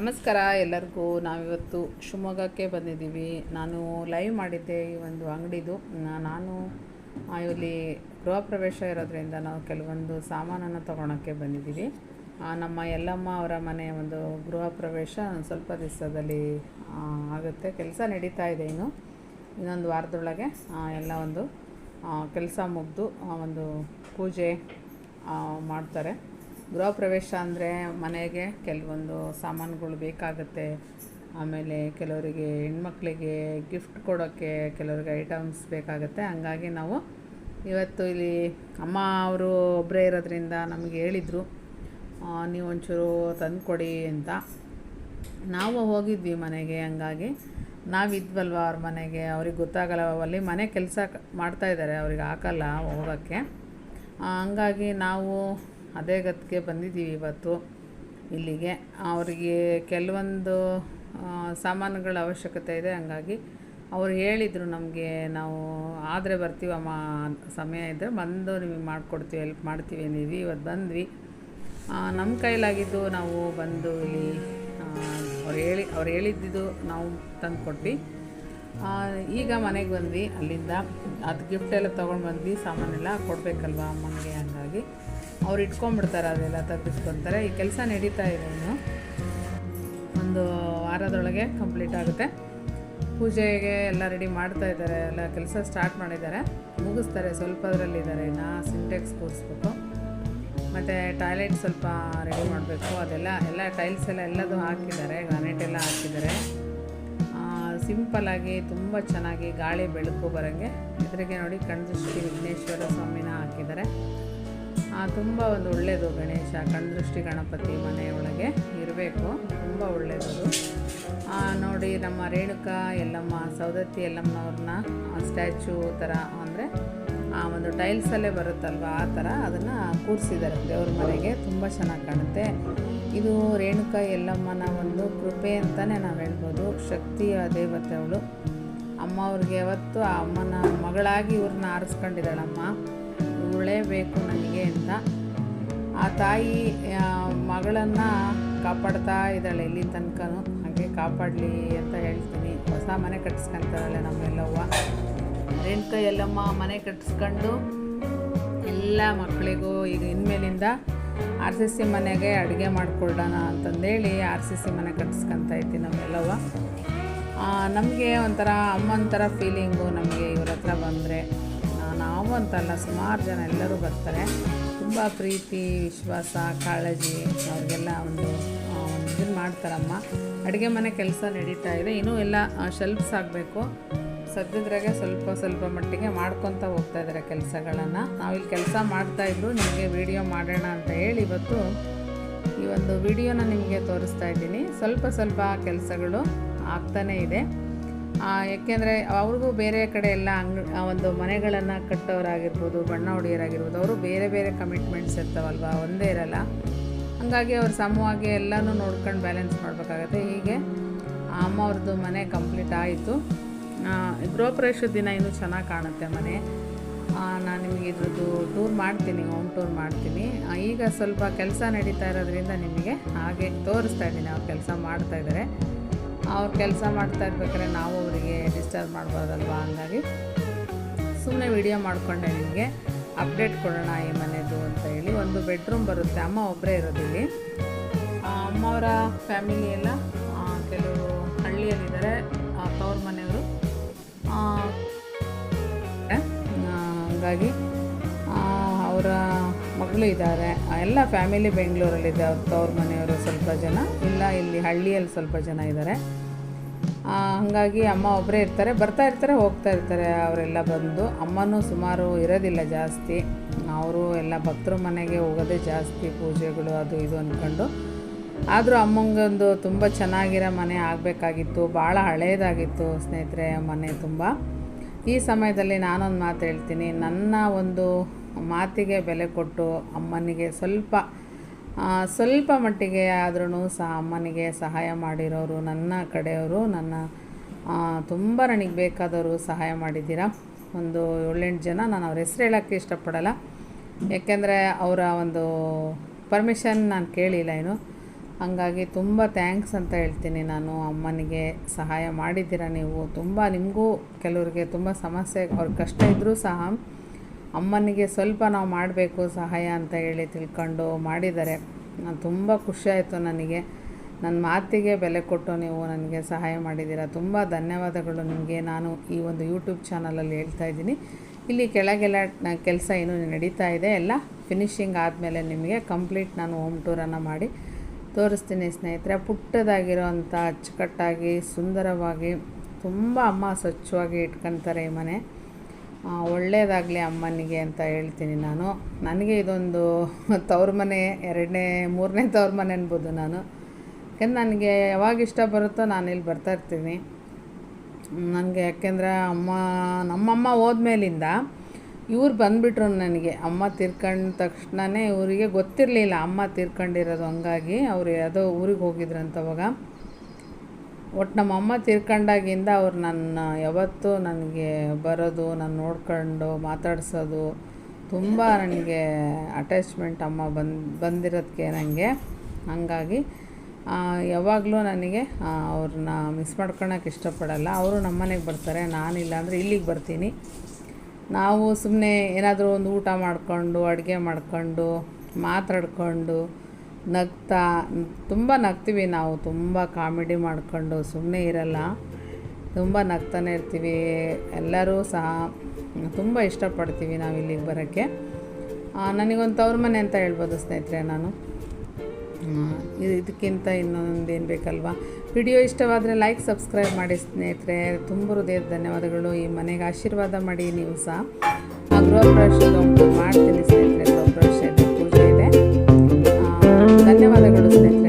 ನಮಸ್ಕಾರ ಎಲ್ಲರಿಗೂ. ನಾವಿವತ್ತು ಶಿವಮೊಗ್ಗಕ್ಕೆ ಬಂದಿದ್ದೀವಿ. ನಾನು ಲೈವ್ ಮಾಡಿದ್ದೆ ಈ ಒಂದು ಅಂಗಡಿದು. ನಾನು ಇಲ್ಲಿ ಗೃಹ ಪ್ರವೇಶ ಇರೋದ್ರಿಂದ ನಾವು ಕೆಲವೊಂದು ಸಾಮಾನನ್ನು ತೊಗೊಳಕ್ಕೆ ಬಂದಿದ್ದೀವಿ. ನಮ್ಮ ಯಲ್ಲಮ್ಮ ಅವರ ಮನೆಯ ಒಂದು ಗೃಹ ಪ್ರವೇಶ ಸ್ವಲ್ಪ ದಿವಸದಲ್ಲಿ ಆಗುತ್ತೆ. ಕೆಲಸ ನಡೀತಾ ಇದೆ ಇನ್ನು. ಇನ್ನೊಂದು ವಾರದೊಳಗೆ ಎಲ್ಲ ಒಂದು ಕೆಲಸ ಮುಗಿದು ಒಂದು ಪೂಜೆ ಮಾಡ್ತಾರೆ. ಗೃಹ ಪ್ರವೇಶ ಅಂದರೆ ಮನೆಗೆ ಕೆಲವೊಂದು ಸಾಮಾನುಗಳು ಬೇಕಾಗುತ್ತೆ. ಆಮೇಲೆ ಕೆಲವರಿಗೆ ಹೆಣ್ಮಕ್ಳಿಗೆ ಗಿಫ್ಟ್ ಕೊಡೋಕ್ಕೆ ಕೆಲವರಿಗೆ ಐಟಮ್ಸ್ ಬೇಕಾಗುತ್ತೆ. ಹಂಗಾಗಿ ನಾವು ಇವತ್ತು ಇಲ್ಲಿ ಅಮ್ಮ ಅವರು ಒಬ್ಬರೇ ಇರೋದ್ರಿಂದ ನಮಗೆ ಹೇಳಿದರು ನೀವು ಒಂಚೂರು ತಂದುಕೊಡಿ ಅಂತ. ನಾವು ಹೋಗಿದ್ವಿ ಮನೆಗೆ, ಹಂಗಾಗಿ ನಾವಿದ್ವಲ್ವ ಅವ್ರ ಮನೆಗೆ? ಅವ್ರಿಗೆ ಗೊತ್ತಾಗಲ್ಲ, ಅಲ್ಲಿ ಮನೆ ಕೆಲಸ ಮಾಡ್ತಾಯಿದ್ದಾರೆ ಅವ್ರಿಗೆ ಹಾಕಲ್ಲ ಹೋಗೋಕ್ಕೆ. ಹಂಗಾಗಿ ನಾವು ಅದೇ ಗತಿಗೆ ಬಂದಿದ್ದೀವಿ ಇವತ್ತು ಇಲ್ಲಿಗೆ. ಅವರಿಗೆ ಕೆಲವೊಂದು ಸಾಮಾನುಗಳ ಅವಶ್ಯಕತೆ ಇದೆ, ಹಂಗಾಗಿ ಅವ್ರು ಹೇಳಿದರು ನಮಗೆ ನಾವು ಆದರೆ ಬರ್ತೀವಮ್ಮ ಸಮಯ ಇದ್ದರೆ ಬಂದು ನಿಮಗೆ ಮಾಡಿಕೊಡ್ತೀವಿ ಹೆಲ್ಪ್ ಮಾಡ್ತೀವಿ ಅಂದಿದ್ವಿ, ಇವತ್ತು ಬಂದ್ವಿ. ನಮ್ಮ ಕೈಲಾಗಿದ್ದು ನಾವು ಬಂದು ಇಲ್ಲಿ ಅವ್ರು ಹೇಳಿ, ಅವ್ರು ಹೇಳಿದ್ದಿದ್ದು ನಾವು ತಂದು ಕೊಟ್ವಿ ಈಗ ಮನೆಗೆ ಬಂದ್ವಿ. ಅಲ್ಲಿಂದ ಅದು ಗಿಫ್ಟ್ ಎಲ್ಲ ತೊಗೊಂಡು ಬಂದ್ವಿ. ಸಾಮಾನೆಲ್ಲ ಕೊಡಬೇಕಲ್ವ ಅಮ್ಮನಿಗೆ ಹಂಗಾಗಿ. ಅವ್ರು ಇಟ್ಕೊಂಡ್ಬಿಡ್ತಾರೆ ಅದೆಲ್ಲ ತೆಗೆದಿಟ್ಕೊತಾರೆ. ಈ ಕೆಲಸ ನಡೀತಾ ಇದೆ ಇನ್ನು. ಒಂದು ವಾರದೊಳಗೆ ಕಂಪ್ಲೀಟ್ ಆಗುತ್ತೆ. ಪೂಜೆಗೆ ಎಲ್ಲ ರೆಡಿ ಮಾಡ್ತಾ ಇದ್ದಾರೆ. ಎಲ್ಲ ಕೆಲಸ ಸ್ಟಾರ್ಟ್ ಮಾಡಿದ್ದಾರೆ. ಮುಗಿಸ್ತಾರೆ. ಸ್ವಲ್ಪದ್ರಲ್ಲಿದ್ದಾರೆ ಇನ್ನು ಸಿಂಟೆಕ್ಸ್ ಕೂರಿಸ್ಬೇಕು. ಮತ್ತು ಟಾಯ್ಲೆಟ್ ಸ್ವಲ್ಪ ರೆಡಿ ಮಾಡಬೇಕು. ಅದೆಲ್ಲ, ಎಲ್ಲ ಟೈಲ್ಸ್ ಎಲ್ಲ ಎಲ್ಲದೂ ಹಾಕಿದ್ದಾರೆ. ಗ್ರಾನೈಟ್ ಎಲ್ಲ ಹಾಕಿದ್ದಾರೆ. ಸಿಂಪಲ್ಲಾಗಿ ತುಂಬ ಚೆನ್ನಾಗಿ ಗಾಳಿ ಬೆಳಕು ಬರೋಂಗೆ. ಎದುರಿಗೆ ನೋಡಿ ಕಣ್ದೃಷ್ಟಿ ವಿಘ್ನೇಶ್ವರ ಸ್ವಾಮಿನ ಹಾಕಿದ್ದಾರೆ. ತುಂಬ ಒಂದು ಒಳ್ಳೆಯದು ಗಣೇಶ, ಕಣ್ದೃಷ್ಟಿ ಗಣಪತಿ ಮನೆಯೊಳಗೆ ಇರಬೇಕು. ತುಂಬ ಒಳ್ಳೆಯದು ನೋಡಿ ನಮ್ಮ ರೇಣುಕಾ ಯಲ್ಲಮ್ಮ ಸೌದತ್ತಿ ಯಲ್ಲಮ್ಮನವ್ರನ್ನ ಸ್ಟ್ಯಾಚು ಥರ ಅಂದರೆ ಒಂದು ಟೈಲ್ಸಲ್ಲೇ ಬರುತ್ತಲ್ವ? ಆ ಥರ ಅದನ್ನು ಕೂರಿಸಿದ್ದಾರೆ. ದೇವ್ರ ಮನೆಗೆ ತುಂಬ ಚೆನ್ನಾಗಿ ಕಾಣುತ್ತೆ. ಇದು ರೇಣುಕಾ ಯಲ್ಲಮ್ಮನ ಒಂದು ಕೃಪೆ ಅಂತಲೇ ನಾವು ಹೇಳ್ಬೋದು. ಶಕ್ತಿಯ ದೇವತೆ ಅವಳು. ಅಮ್ಮ ಅವ್ರಿಗೆ ಯಾವತ್ತು ಆ ಅಮ್ಮನ ಮಗಳಾಗಿ ಇವ್ರನ್ನ ಆರಿಸ್ಕೊಂಡಿದ್ದಾಳಮ್ಮ. ಇವಳೇ ಬೇಕು ನನಗೆ ಅಂತ. ಆ ತಾಯಿ ಮಗಳನ್ನು ಕಾಪಾಡ್ತಾ ಇದ್ದಾಳೆ ಇಲ್ಲಿ ತನಕನೂ. ಹಾಗೆ ಕಾಪಾಡಲಿ ಅಂತ ಹೇಳ್ತೀನಿ. ಹೊಸ ಮನೆ ಕಟ್ಸ್ಕೊಂತಾಳೆ ನಮ್ಮೆಲ್ಲವ್ವ. ರೇಣುಕಾ ಎಲ್ಲಮ್ಮ ಮನೆ ಕಟ್ಟಿಸ್ಕೊಂಡು ಎಲ್ಲ ಮಕ್ಕಳಿಗೂ ಈಗ ಇನ್ಮೇಲಿಂದ ಆರ್ ಸಿ ಸಿ ಮನೆಗೆ ಅಡುಗೆ ಮಾಡ್ಕೊಳ್ಳೋಣ ಅಂತಂದೇಳಿ ಆರ್ ಸಿ ಸಿ ಮನೆ ಕಟ್ಟಿಸ್ಕೊಂತ ಇದ್ದೀನಿ ನಮ್ಮೆಲ್ಲವ. ನಮಗೆ ಒಂಥರ ಅಮ್ಮನ ಥರ ಫೀಲಿಂಗು ನಮಗೆ ಇವ್ರ ಹತ್ರ ಬಂದರೆ. ನಾವು ಅಂತಲ್ಲ ಸುಮಾರು ಜನ ಎಲ್ಲರೂ ಬರ್ತಾರೆ. ತುಂಬ ಪ್ರೀತಿ, ವಿಶ್ವಾಸ, ಕಾಳಜಿ, ಅವ್ರಿಗೆಲ್ಲ ಒಂದು ಇದನ್ನು ಮಾಡ್ತಾರಮ್ಮ. ಅಡುಗೆ ಮನೆ ಕೆಲಸ ನಡೀತಾ ಇದೆ. ಇನ್ನೂ ಎಲ್ಲ ಶೆಲ್ಫ್ಸ್ ಆಗಬೇಕು. ಸದ್ಯದ್ರಾಗೆ ಸ್ವಲ್ಪ ಸ್ವಲ್ಪ ಮಟ್ಟಿಗೆ ಮಾಡ್ಕೊತ ಹೋಗ್ತಾ ಇದ್ದಾರೆ ಕೆಲಸಗಳನ್ನು. ನಾವಿಲ್ಲಿ ಕೆಲಸ ಮಾಡ್ತಾಯಿದ್ರು ನಿಮಗೆ ವಿಡಿಯೋ ಮಾಡೋಣ ಅಂತ ಹೇಳಿ ಇವತ್ತು ಈ ಒಂದು ವಿಡಿಯೋನ ನಿಮಗೆ ತೋರಿಸ್ತಾ ಇದ್ದೀನಿ. ಸ್ವಲ್ಪ ಸ್ವಲ್ಪ ಕೆಲಸಗಳು ಆಗ್ತಾನೇ ಇದೆ. ಏಕೆಂದರೆ ಅವ್ರಿಗೂ ಬೇರೆ ಕಡೆ ಎಲ್ಲ ಅಂಗ್ ಒಂದು ಮನೆಗಳನ್ನು ಕಟ್ಟೋರಾಗಿರ್ಬೋದು, ಬಣ್ಣ ಹೊಡೆಯೋರಾಗಿರ್ಬೋದು, ಅವರು ಬೇರೆ ಬೇರೆ ಕಮಿಟ್ಮೆಂಟ್ಸ್ ಇರ್ತಾವಲ್ವ, ಒಂದೇ ಇರಲ್ಲ. ಹಾಗಾಗಿ ಅವ್ರು ಸಮವಾಗಿ ಎಲ್ಲನೂ ನೋಡ್ಕೊಂಡು ಬ್ಯಾಲೆನ್ಸ್ ಮಾಡಬೇಕಾಗತ್ತೆ. ಹೀಗೆ ಅಮ್ಮ ಅವ್ರದ್ದು ಮನೆ ಕಂಪ್ಲೀಟ್ ಆಯಿತು. ಗೃಹ ಪ್ರವೇಶದ ದಿನ ಇನ್ನೂ ಚೆನ್ನಾಗಿ ಕಾಣುತ್ತೆ ಮನೆ. ನಾನು ನಿಮಗೆ ಇದ್ರದ್ದು ಟೂರ್ ಮಾಡ್ತೀನಿ ಹೋಮ್ ಟೂರ್ ಮಾಡ್ತೀನಿ. ಈಗ ಸ್ವಲ್ಪ ಕೆಲಸ ನಡೀತಾ ಇರೋದ್ರಿಂದ ನಿಮಗೆ ಹಾಗೆ ತೋರಿಸ್ತಾ ಇದ್ದೀನಿ ಅವ್ರು ಕೆಲಸ ಮಾಡ್ತಾಯಿದ್ದಾರೆ ಅವ್ರು ಕೆಲಸ ಮಾಡ್ತಾ ಇರ್ಬೇಕಾದ್ರೆ ನಾವು ಅವರಿಗೆ ಡಿಸ್ಟರ್ಬ್ ಮಾಡ್ಬೋದಲ್ವ ಹಂಗಾಗಿ ಸುಮ್ಮನೆ ವಿಡಿಯೋ ಮಾಡಿಕೊಂಡೆ ನಿಮಗೆ. ಅಪ್ಡೇಟ್ ಕೊಡೋಣ ಈ ಮನೆಯದು ಅಂತ ಹೇಳಿ ಒಂದು ಬೆಡ್ರೂಮ್ ಬರುತ್ತೆ. ಅಮ್ಮ ಒಬ್ಬರೇ ಇರೋದಿಲ್ಲಿ ಅಮ್ಮವರ ಫ್ಯಾಮಿಲಿ ಎಲ್ಲ ಕೆಲವರು ಹಳ್ಳಿಯಲ್ಲಿದ್ದಾರೆ. ತವ್ರ ಮನೆಯವರು. ಹಾಗಾಗಿ ಅವರ ಮಗಳು ಇದ್ದಾರೆ. ಎಲ್ಲ ಫ್ಯಾಮಿಲಿ ಬೆಂಗಳೂರಲ್ಲಿದೆ ತವ್ರ ಮನೆಯವರು ಸ್ವಲ್ಪ ಜನ, ಇಲ್ಲ ಇಲ್ಲಿ ಹಳ್ಳಿಯಲ್ಲಿ ಸ್ವಲ್ಪ ಜನ ಇದ್ದಾರೆ. ಹಾಗಾಗಿ ಅಮ್ಮ ಒಬ್ಬರೇ ಇರ್ತಾರೆ, ಬರ್ತಾ ಇರ್ತಾರೆ, ಹೋಗ್ತಾ ಇರ್ತಾರೆ, ಅವರೆಲ್ಲ ಬಂದು. ಅಮ್ಮನೂ ಸುಮಾರು ಇರೋದಿಲ್ಲ ಜಾಸ್ತಿ. ಅವರು ಎಲ್ಲ ಭಕ್ತರ ಮನೆಗೆ ಹೋಗೋದೇ ಜಾಸ್ತಿ, ಪೂಜೆಗಳು ಅದು ಇದು ಅಂದ್ಕೊಂಡು. ಆದರೂ ಅಮ್ಮಂಗೊಂದು ತುಂಬ ಚೆನ್ನಾಗಿರೋ ಮನೆ ಆಗಬೇಕಾಗಿತ್ತು. ಭಾಳ ಹಳೇದಾಗಿತ್ತು ಸ್ನೇಹಿತರೆ ಮನೆ ತುಂಬ. ಈ ಸಮಯದಲ್ಲಿ ನಾನೊಂದು ಮಾತು ಹೇಳ್ತೀನಿ. ನನ್ನ ಒಂದು ಮಾತಿಗೆ ಬೆಲೆ ಕೊಟ್ಟು ಅಮ್ಮನಿಗೆ ಸ್ವಲ್ಪ ಸ್ವಲ್ಪ ಮಟ್ಟಿಗೆ ಆದ್ರೂ ಸಹ ಅಮ್ಮನಿಗೆ ಸಹಾಯ ಮಾಡಿರೋರು, ನನ್ನ ಕಡೆಯವರು, ನನ್ನ ತುಂಬ ನನಗೆ ಬೇಕಾದವರು ಸಹಾಯ ಮಾಡಿದ್ದೀರಾ? ಒಂದು ಏಳೆಂಟು ಜನ. ನಾನು ಅವ್ರ ಹೆಸ್ರು ಹೇಳೋಕ್ಕೆ ಇಷ್ಟಪಡಲ್ಲ. ಯಾಕೆಂದರೆ ಅವರ ಒಂದು ಪರ್ಮಿಷನ್ ನಾನು ಕೇಳಿಲ್ಲ ಏನು ಹಾಗಾಗಿ ತುಂಬ ಥ್ಯಾಂಕ್ಸ್ ಅಂತ ಹೇಳ್ತೀನಿ. ನಾನು ಅಮ್ಮನಿಗೆ ಸಹಾಯ ಮಾಡಿದ್ದೀರ ನೀವು? ತುಂಬ ನಿಮಗೂ ಕೆಲವರಿಗೆ ತುಂಬ ಸಮಸ್ಯೆ, ಅವ್ರ ಕಷ್ಟ ಇದ್ದರೂ ಸಹ ಅಮ್ಮನಿಗೆ ಸ್ವಲ್ಪ ನಾವು ಮಾಡಬೇಕು ಸಹಾಯ ಅಂತ ಹೇಳಿ ತಿಳ್ಕೊಂಡು ಮಾಡಿದ್ದಾರೆ. ನಾನು ತುಂಬ ಖುಷಿಯಾಯಿತು ನನಗೆ. ನನ್ನ ಮಾತಿಗೆ ಬೆಲೆ ಕೊಟ್ಟು ನೀವು ನನಗೆ ಸಹಾಯ ಮಾಡಿದ್ದೀರ. ತುಂಬ ಧನ್ಯವಾದಗಳು ನಿಮಗೆ. ನಾನು ಈ ಒಂದು ಯೂಟ್ಯೂಬ್ ಚಾನಲಲ್ಲಿ ಹೇಳ್ತಾ ಇದ್ದೀನಿ. ಇಲ್ಲಿ ಕೆಳಗೆಲ್ಲ ಕೆಲಸ ಏನು ನಡೀತಾ ಇದೆ. ಎಲ್ಲ ಫಿನಿಶಿಂಗ್ ಆದಮೇಲೆ ನಿಮಗೆ ಕಂಪ್ಲೀಟ್ ನಾನು ಹೋಮ್ ಟೂರನ್ನು ಮಾಡಿ ತೋರಿಸ್ತೀನಿ ಸ್ನೇಹಿತರೆ, ಪುಟ್ಟದಾಗಿರೋವಂಥ ಅಚ್ಚುಕಟ್ಟಾಗಿ, ಸುಂದರವಾಗಿ, ತುಂಬ ಅಮ್ಮ ಸ್ವಚ್ಛವಾಗಿ ಇಟ್ಕೊಂತಾರೆ ಈ ಮನೆ. ಒಳ್ಳೆಯದಾಗಲಿ ಅಮ್ಮನಿಗೆ ಅಂತ ಹೇಳ್ತೀನಿ ನಾನು. ನನಗೆ ಇದೊಂದು ತವ್ರ ಮನೆ, ಎರಡನೇ, ಮೂರನೇ ತವ್ರ ಮನೆ ಅನ್ಬೋದು ನಾನು. ಯಾಕೆಂದ್ರೆ ನನಗೆ ಯಾವಾಗ ಇಷ್ಟ ಬರುತ್ತೋ ನಾನು ಇಲ್ಲಿ ಬರ್ತಾ ಇರ್ತೀನಿ. ನನಗೆ ಯಾಕೆಂದರೆ ಅಮ್ಮ, ನಮ್ಮಮ್ಮ ಹೋದ್ಮೇಲಿಂದ ಇವ್ರು ಬಂದುಬಿಟ್ರು ನನಗೆ. ಅಮ್ಮ ತಿರ್ಕೊಂಡ ತಕ್ಷಣವೇ ಇವರಿಗೆ ಗೊತ್ತಿರಲಿಲ್ಲ. ಅಮ್ಮ ತೀರ್ಕೊಂಡಿರೋದು ಹಂಗಾಗಿ ಅವ್ರು ಯಾವುದೋ ಊರಿಗೆ ಹೋಗಿದ್ರಂತ ಅವಾಗ. ಒಟ್ಟು ನಮ್ಮ ಅಮ್ಮ ತಿರ್ಕೊಂಡಾಗಿಂದ ಅವ್ರು ನನ್ನ ಯಾವತ್ತೂ ನನಗೆ ಬರೋದು, ನಾನು ನೋಡ್ಕೊಂಡು ಮಾತಾಡಿಸೋದು ತುಂಬ ನನಗೆ ಅಟ್ಯಾಚ್ಮೆಂಟ್ ಅಮ್ಮ ಬಂದು ಬಂದಿರೋದಕ್ಕೆ ನನಗೆ ಹಾಗಾಗಿ ಯಾವಾಗಲೂ ನನಗೆ ಅವ್ರನ್ನ ಮಿಸ್ ಮಾಡ್ಕೊಳಕ್ಕೆ ಇಷ್ಟಪಡಲ್ಲ. ಅವರು ನಮ್ಮನೆಗೆ ಬರ್ತಾರೆ, ನಾನಿಲ್ಲ ಅಂದರೆ ಇಲ್ಲಿಗೆ ಬರ್ತೀನಿ. ನಾವು ಸುಮ್ಮನೆ ಏನಾದರೂ ಒಂದು ಊಟ ಮಾಡಿಕೊಂಡು, ಅಡುಗೆ ಮಾಡ್ಕೊಂಡು, ಮಾತಾಡ್ಕೊಂಡು, ನಗ್ತಾ, ತುಂಬ ನಗ್ತೀವಿ ನಾವು, ತುಂಬ ಕಾಮಿಡಿ ಮಾಡಿಕೊಂಡು ಸುಮ್ಮನೆ ಇರಲ್ಲ. ತುಂಬ ನಗ್ತಾನೆ ಇರ್ತೀವಿ. ಎಲ್ಲರೂ ಸಹ ತುಂಬ ಇಷ್ಟಪಡ್ತೀವಿ ನಾವು ಇಲ್ಲಿಗೆ ಬರೋಕ್ಕೆ ನನಗೊಂದು ತವ್ರ ಮನೆ ಅಂತ ಹೇಳ್ಬೋದು ಸ್ನೇಹಿತರೆ ನಾನು. ಇದಕ್ಕಿಂತ ಇನ್ನೊಂದೇನು ಬೇಕಲ್ವಾ? ವಿಡಿಯೋ ಇಷ್ಟವಾದರೆ ಲೈಕ್ ಸಬ್ಸ್ಕ್ರೈಬ್ ಮಾಡಿ ಸ್ನೇಹಿತರೆ. ತುಂಬ ಹೃದಯದ ಧನ್ಯವಾದಗಳು. ಈ ಮನೆಗೆ ಆಶೀರ್ವಾದ ಮಾಡಿ ನೀವು ಸಹ. ಆ, ಗೃಹ ಪ್ರವೇಶದ ಮಾಡ್ತೀನಿ ಸ್ನೇಹಿತರೆ. ಗೃಹ ಪ್ರವೇಶದ ಪೂಜೆ ಇದೆ. ಧನ್ಯವಾದಗಳು ಸ್ನೇಹಿತರೆ.